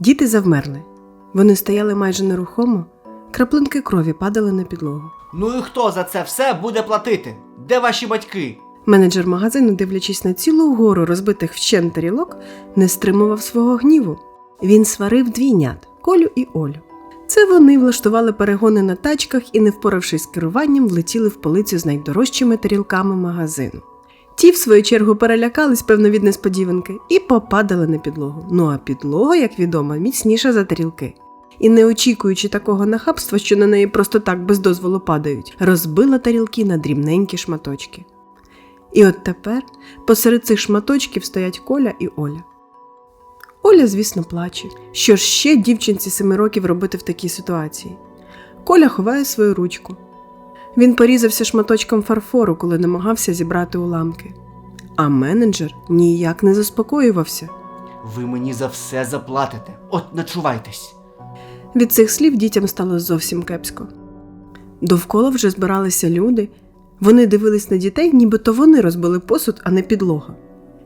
Діти завмерли. Вони стояли майже нерухомо, краплинки крові падали на підлогу. Ну і хто за це все буде платити? Де ваші батьки? Менеджер магазину, дивлячись на цілу гору розбитих вщент тарілок, не стримував свого гніву. Він сварив двійнят Колю і Олю. Це вони влаштували перегони на тачках і, не впоравшись з керуванням, влетіли в полицю з найдорожчими тарілками магазину. Ті, в свою чергу, перелякались, певно, від несподіванки, і попадали на підлогу. Ну а підлога, як відомо, міцніша за тарілки. І не очікуючи такого нахабства, що на неї просто так без дозволу падають, розбила тарілки на дрібненькі шматочки. І от тепер посеред цих шматочків стоять Коля і Оля. Оля, звісно, плаче. Що ж ще дівчинці семи років робити в такій ситуації? Коля ховає свою ручку. Він порізався шматочком фарфору, коли намагався зібрати уламки. А менеджер ніяк не заспокоювався. Ви мені за все заплатите. От начувайтесь. Від цих слів дітям стало зовсім кепсько. Довкола вже збиралися люди. Вони дивились на дітей, нібито вони розбили посуд, а не підлога.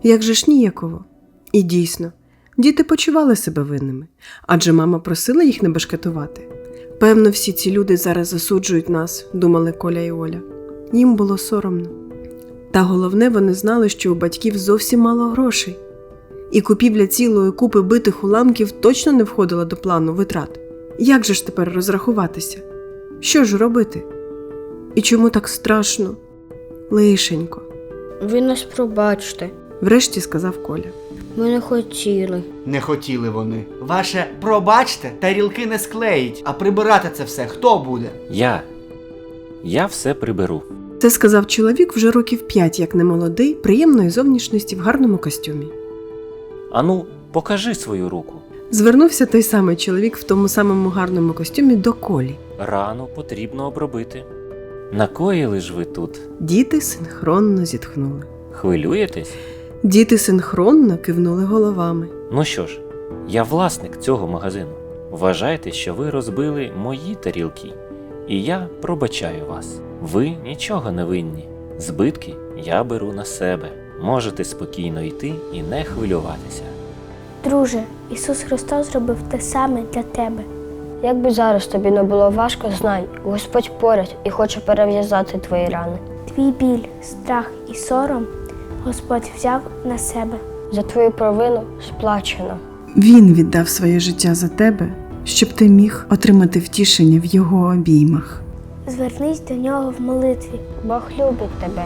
Як же ж ніяково? І дійсно, діти почували себе винними, адже мама просила їх не бешкетувати. Певно, всі ці люди зараз засуджують нас, думали Коля і Оля. Їм було соромно. Та головне, вони знали, що у батьків зовсім мало грошей, і купівля цілої купи битих уламків точно не входила до плану витрат. Як же ж тепер розрахуватися? Що ж робити? І чому так страшно? Лишенько, Ви нас пробачте. врешті сказав Коля. Ми не хотіли. Не хотіли вони. Ваше пробачте, тарілки не склеїть, а прибирати це все хто буде? Я. Я все приберу. Це сказав чоловік вже років п'ять, як немолодий, приємної зовнішності в гарному костюмі. Ану, покажи свою руку. Звернувся той самий чоловік в тому самому гарному костюмі до Колі. Рану потрібно обробити. Накоїли ж ви тут. Діти синхронно зітхнули. Хвилюєтесь? Діти синхронно кивнули головами. Ну що ж, я власник цього магазину. Вважайте, що ви розбили мої тарілки, і я пробачаю вас. Ви нічого не винні. Збитки я беру на себе. Можете спокійно йти і не хвилюватися. Друже, Ісус Христос зробив те саме для тебе. Як би зараз тобі не було важко, знай, Господь поряд і хоче перев'язати твої рани. Твій біль, страх і сором Господь взяв на себе. За твою провину сплачено. Він віддав своє життя за тебе, щоб ти міг отримати втішення в його обіймах. Звернись до нього в молитві. Бог любить тебе